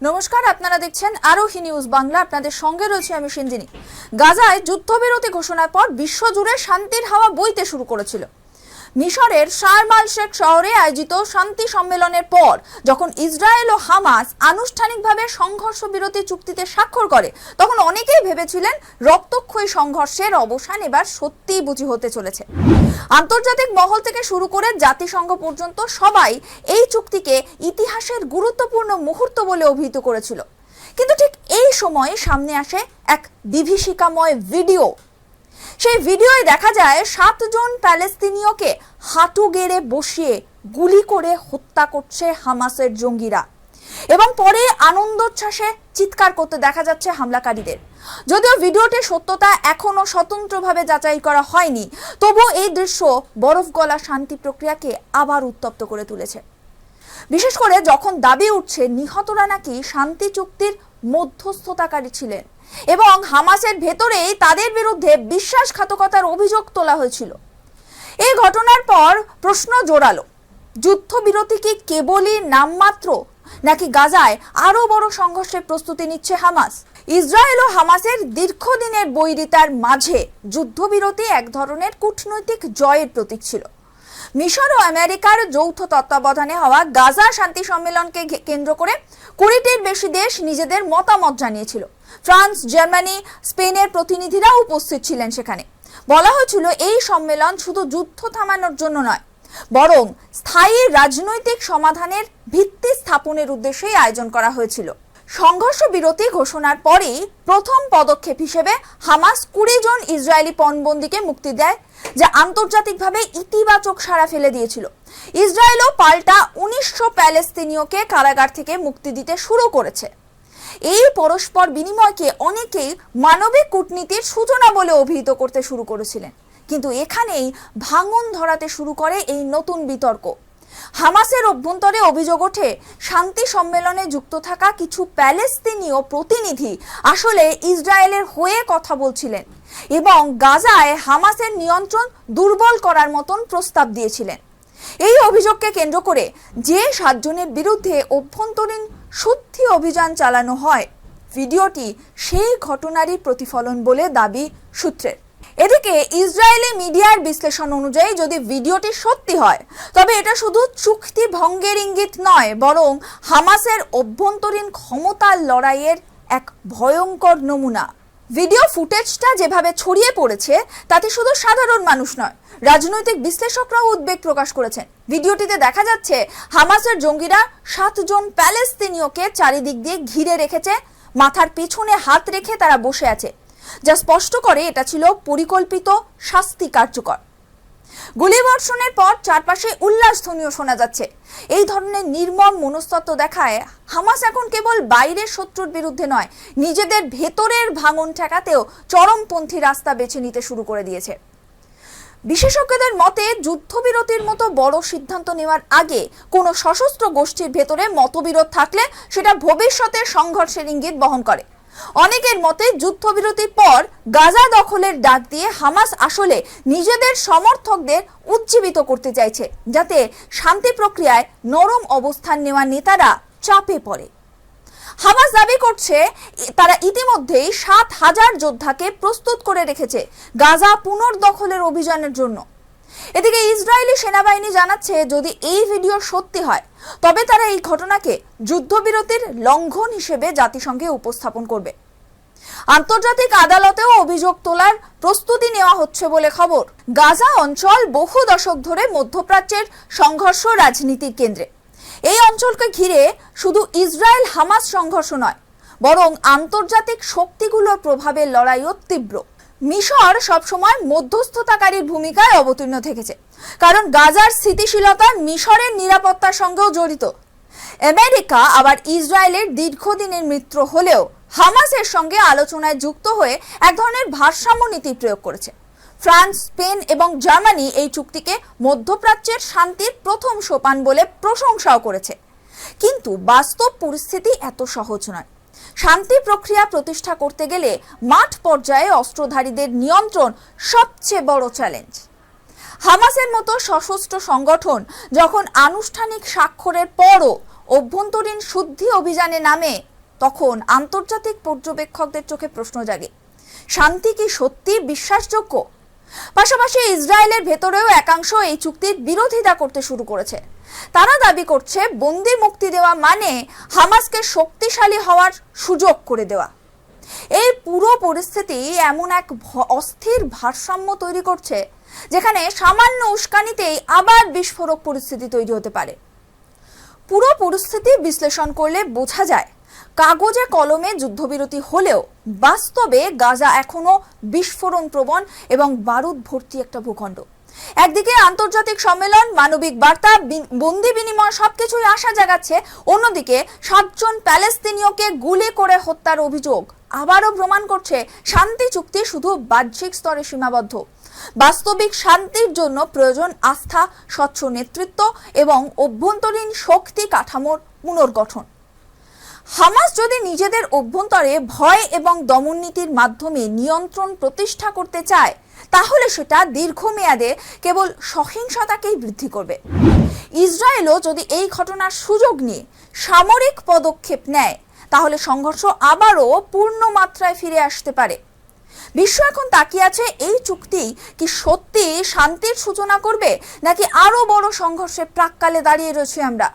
নমস্কার, আপনারা দেখছেন আরোহী নিউজ বাংলা। আপনাদের সঙ্গে রয়েছে আমি সিঞ্জিনী গাজায় যুদ্ধবিরতি ঘোষণার পর বিশ্বজুড়ে শান্তির হাওয়া বইতে শুরু করেছিল। মিশরের শারমাল শেখ শহরে আয়োজিত শান্তি সম্মেলনের পর, যখন ইসরায়েল ও হামাস আনুষ্ঠানিকভাবে সংঘর্ষ বিরতি চুক্তিতে স্বাক্ষর করে, তখন অনেকেই ভেবেছিলেন রক্তক্ষয়ী সংঘর্ষের অবসান এবার সত্যিই বুঝি হতে চলেছে। আন্তর্জাতিক মহল থেকে শুরু করে জাতিসংঘ পর্যন্ত সবাই এই চুক্তিকে ইতিহাসের গুরুত্বপূর্ণ মুহূর্ত বলে অভিহিত করেছিল। কিন্তু ঠিক এই সময়ে সামনে আসে এক বিভীষিকাময় ভিডিও। সেই ভিডিওয় দেখা যায় সাতজন প্যালেস্তিনীয়কে হাঁটু গেড়ে বসিয়ে গুলি করে হত্যা করছে হামাসের জঙ্গিরা। এবং পরে আনন্দোচ্ছ্বাসে চিৎকার করতে দেখা যাচ্ছে হামলাকারীদের। যদিও ভিডিওটির সত্যতা এখনও স্বতন্ত্রভাবে যাচাই করা হয়নি, তবুও এই দৃশ্য বরফ গলা শান্তি প্রক্রিয়াকে আবার উত্তপ্ত করে তুলেছে। বিশেষ করে যখন দাবি উঠছে, নিহতরা নাকি শান্তি চুক্তির মধ্যস্থতাকারী ছিলেন এবং হামাসের ভেতরেই তাদের বিরুদ্ধে বিশ্বাসঘাতকতার অভিযোগ তোলা হয়েছিল। এই ঘটনার পর প্রশ্ন জোরালো। যুদ্ধবিরতি কি কেবলই নামমাত্র, নাকি গাজায় আরও বড় সংঘর্ষের প্রস্তুতি নিচ্ছে হামাস? ইসরায়েল ও হামাসের দীর্ঘদিনের বৈরিতার মাঝে যুদ্ধবিরতি এক ধরনের কূটনৈতিক জয়ের প্রতীক ছিল। মিশর ও আমেরিকার যৌথ তত্ত্বাবধানে হওয়া গাজা শান্তি সম্মেলনকে কেন্দ্র করে কুড়িটির বেশি দেশ নিজেদের মতামত জানিয়েছিল। ফ্রান্স, জার্মানি, স্পেনের প্রতিনিধিরা উপস্থিত ছিলেন সেখানে। বলা হয়েছিল, এই সম্মেলন শুধু যুদ্ধ থামানোর জন্য নয়, বরং স্থায়ী রাজনৈতিক সমাধানের ভিত্তি স্থাপনের উদ্দেশ্যেই আয়োজন করা হয়েছিল। সংঘর্ষ বিরতি ঘোষণার পরেই প্রথম পদক্ষেপ হিসেবে হামাস কুড়ি জন ইসরায়েলি পণবন্দিকে মুক্তি দেয়, যা আন্তর্জাতিকভাবে ইতিবাচক সাড়া ফেলে দিয়েছিল। ইসরায়েলও পাল্টা উনিশশো প্যালেস্তিনীয়কে কারাগার থেকে মুক্তি দিতে শুরু করেছে। এই পরস্পর বিনিময়কে অনেকেই মানবিক কূটনীতির সূচনা বলে অভিহিত করতে শুরু করেছিলেন। কিন্তু এখানেই ভাঙন ধরাতে শুরু করে এই নতুন বিতর্ক। হামাসের অভ্যন্তরে অভিযোগ ওঠে, শান্তি সম্মেলনে যুক্ত থাকা কিছু প্যালেস্তিনীয় প্রতিনিধি আসলে ইসরায়েলের হয়ে কথা বলছিলেন এবং গাজায় হামাসের নিয়ন্ত্রণ দুর্বল করার মতন প্রস্তাব দিয়েছিলেন। এই অভিযোগকে কেন্দ্র করে যে সাতজনের বিরুদ্ধে অভ্যন্তরীণ শুদ্ধি অভিযান চালানো হয়, ভিডিওটি সেই ঘটনারই প্রতিফলন বলে দাবি সূত্রের। এদিকে ইসরায়েলি মিডিয়ার বিশ্লেষণ অনুযায়ী যদি ভিডিওটি সত্যি হয়, তবে এটা শুধু চুক্তি ভঙ্গের ইঙ্গিত নয়, বরং হামাসের অভ্যন্তরীণ ক্ষমতার লড়াইয়ের এক ভয়ঙ্কর নমুনা। ভিডিও ফুটেজটা যেভাবে ছড়িয়ে পড়েছে, তাতে শুধু সাধারণ মানুষ নয়, রাজনৈতিক বিশ্লেষকরাও উদ্বেগ প্রকাশ করেছেন। ভিডিওটিতে দেখা যাচ্ছে, হামাসের জঙ্গিরা সাতজন প্যালেস্তিনীয়কে চারিদিক দিয়ে ঘিরে রেখেছে, মাথার পেছনে হাত রেখে তারা বসে আছে। যা স্পষ্ট করে এটা ছিল পরিকল্পিত শাস্তি কার্যকর। গুলিবর্ষণের পর চারপাশে উল্লাসধ্বনিও শোনা যাচ্ছে। এই ধরনের নির্মম মনস্তত্ব দেখায় হামাস এখন কেবল বাইরের শত্রুর বিরুদ্ধে নয়, নিজেদের ভেতরের ভাঙন ঠেকাতেও চরমপন্থী রাস্তা বেছে নিতে শুরু করে দিয়েছে। বিশেষজ্ঞদের মতে, যুদ্ধবিরতির মতো বড় সিদ্ধান্ত নেওয়ার আগে কোনো সশস্ত্র গোষ্ঠীর ভেতরে মতবিরোধ থাকলে সেটা ভবিষ্যতের সংঘর্ষের ইঙ্গিত বহন করে। অনেকের মতে যুদ্ধবিরতির পর গাজা দখলের ডাক দিয়ে হামাস আসলে নিজেদের সমর্থকদের উজ্জীবিত করতে চাইছে, যাতে শান্তি প্রক্রিয়ায় নরম অবস্থান নেওয়া নেতারা চাপে পড়ে। হামাস দাবি করছে, তারা ইতিমধ্যেই সাত হাজার যোদ্ধাকে প্রস্তুত করে রেখেছে গাজা পুনর্দখলের অভিযানের জন্য। এদিকে ইসরায়েলি সেনাবাহিনী জানাচ্ছে যদি এই ভিডিও সত্যি হয়, তবে তারা এই ঘটনাকে যুদ্ধবিরতির লঙ্ঘন হিসেবে জাতিসংঘে উপস্থাপন করবে। আন্তর্জাতিক আদালতেও অভিযোগ তোলার প্রস্তুতি নেওয়া হচ্ছে বলে খবর। গাজা অঞ্চল বহু দশক ধরে মধ্যপ্রাচ্যের সংঘর্ষ রাজনীতির কেন্দ্রে। এই অঞ্চলকে ঘিরে শুধু ইসরায়েল হামাস সংঘর্ষ নয়, বরং আন্তর্জাতিক শক্তিগুলোর প্রভাবের লড়াইও তীব্র। মিশর সবসময় মধ্যস্থতাকারীর ভূমিকায় অবতীর্ণ থেকেছে, কারণ গাজার স্থিতিশীলতা মিশরের নিরাপত্তার সঙ্গেও জড়িত। আমেরিকা আবার ইসরায়েলের দীর্ঘদিনের মিত্র হলেও হামাসের সঙ্গে আলোচনায় যুক্ত হয়ে এক ধরনের ভারসাম্য নীতি প্রয়োগ করেছে। ফ্রান্স, স্পেন এবং জার্মানি এই চুক্তিকে মধ্যপ্রাচ্যের শান্তির প্রথম সোপান বলে প্রশংসাও করেছে। কিন্তু বাস্তব পরিস্থিতি এত সহজ নয়। শান্তি প্রক্রিয়া প্রতিষ্ঠা করতে গেলে মাঠ পর্যায়ে অস্ত্রধারীদের নিয়ন্ত্রণ সবচেয়ে বড় চ্যালেঞ্জ হামাসের মতো সশস্ত্র সংগঠন যখন আনুষ্ঠানিক স্বাক্ষরের পরও অভ্যন্তরীণ শুদ্ধি অভিযানে নামে, তখন আন্তর্জাতিক পর্যবেক্ষকদের চোখে প্রশ্ন জাগে, শান্তি কি সত্যি বিশ্বাসযোগ্য? পাশাপাশি ইসরায়েলের ভেতরেও একাংশ এই চুক্তির বিরোধিতা করতে শুরু করেছে। তারা দাবি করছে বন্দি মুক্তি দেওয়া মানে হামাসকে শক্তিশালী হওয়ার সুযোগ করে দেওয়া। এই পুরো পরিস্থিতি এমন এক অস্থির ভারসাম্য তৈরি করছে, যেখানে সামান্য উস্কানিতেই আবার বিস্ফোরক পরিস্থিতি তৈরি হতে পারে। পুরো পরিস্থিতি বিশ্লেষণ করলে বোঝা যায়, কাগজে কলমে যুদ্ধবিরতি হলেও বাস্তবে গাজা এখনও বিস্ফোরণ প্রবণ এবং বারুদ ভর্তি একটা ভূখণ্ড। একদিকে আন্তর্জাতিক সম্মেলন, মানবিক বার্তা বন্দি বিনিময় সবকিছুই আশা জাগাচ্ছে। অন্যদিকে সাতজন প্যালেস্তিনীয়কে গুলি করে হত্যার অভিযোগ। আবারও প্রমাণ করছে শান্তি চুক্তি শুধু বাহ্যিক স্তরে সীমাবদ্ধ। বাস্তবিক শান্তির জন্য প্রয়োজন আস্থা, স্বচ্ছ নেতৃত্ব এবং অভ্যন্তরীণ শক্তি কাঠামোর পুনর্গঠন। হামাস যদি নিজেদের অভ্যন্তরে ভয় এবং দমননীতির মাধ্যমে নিয়ন্ত্রণ প্রতিষ্ঠা করতে চায়, তাহলে সেটা দীর্ঘমেয়াদে কেবল সহিংসতাকেই বৃদ্ধি করবে। ইসরায়েলও যদি এই ঘটনার সুযোগ নিয়ে সামরিক পদক্ষেপ নেয়, তাহলে সংঘর্ষ আবারও পূর্ণ মাত্রায় ফিরে আসতে পারে। বিশ্ব এখন তাকিয়ে আছে এই চুক্তি কি সত্যি শান্তির সূচনা করবে, নাকি আরও বড় সংঘর্ষের প্রাককালে দাঁড়িয়ে রয়েছে আমরা?